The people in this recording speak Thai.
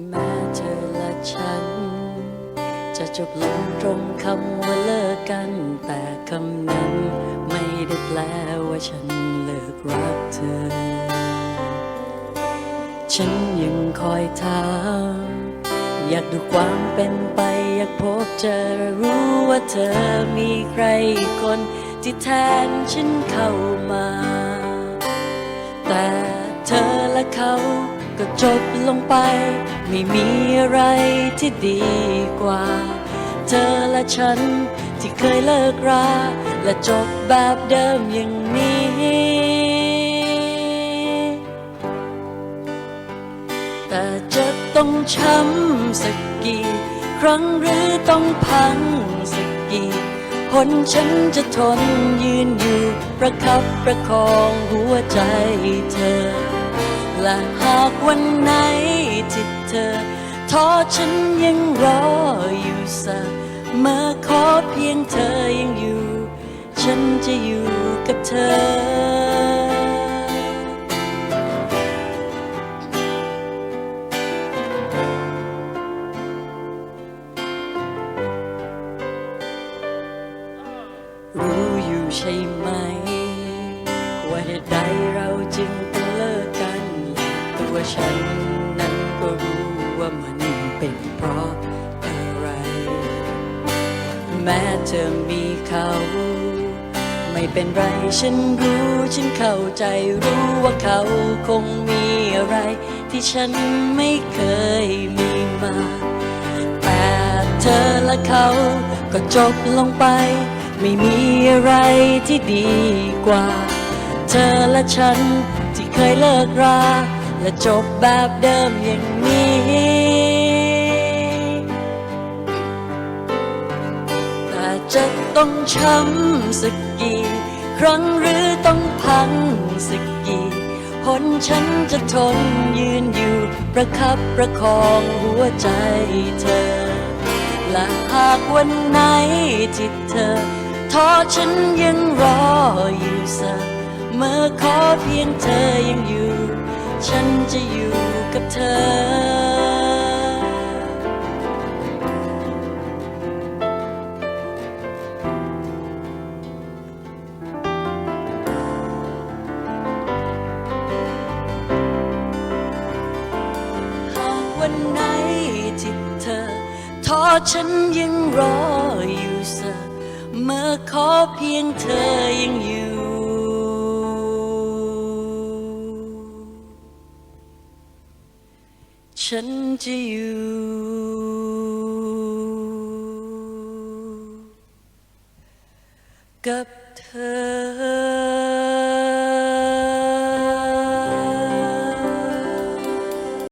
แม้เธอและฉัน จะจบลงตรงคำว่าเลิกกัน แต่คำนั้นไม่ได้แปลว่าฉันเลิกรักเธอ ฉันยังคอยถามอยากดูความเป็นไป อยากพบเจอรู้ว่าเธอมีใครคนที่แทนฉันเข้ามา แต่เธอและเขา ก็จบลงไป ไม่มีอะไรที่ดีกว่า เธอและฉันที่เคยเลิกรา และจบแบบเดิมอย่างนี้ แต่จะต้องช้ำสักกี่ครั้งหรือต้องพังสักกี่หนฉันจะทนยืนอยู่ ประคับประคองหัวใจเธอ และหากวันไหนที่เธอท้อฉันยังรออยู่สักเมื่อขอเพียงเธอยังอยู่ ฉันจะอยู่กับเธอรู้อยู่ใช่ไหม ว่าเหตุใด ฉันนั้นก็รู้ว่ามันเป็นเพราะอะไร แม้เธอมีเขา ไม่เป็นไรฉันรู้ฉันเข้าใจรู้ว่าเขาคงมีอะไร ที่ฉันไม่เคยมีมา แต่เธอและเขาก็จบลงไป ไม่มีอะไรที่ดีกว่า เธอและฉันที่เคยเลิกรา และจบแบบเดิมอย่างนี้ แต่จะต้องช้ำสักกี่ ครั้งหรือต้องพังสักกี่หนฉันจะทนยืนอยู่ ประคับประคองหัวใจเธอ และหากวันไหนที่เธอท้อฉันยังรออยู่สักเมื่อขอเพียงเธอยังอยู่ ฉันจะอยู่กับเธอ หากวันไหนที่เธอท้อฉันยังรออยู่สักเมื่อขอเพียงเธอยังอยู่ ฉันจะอยู่กับเธอ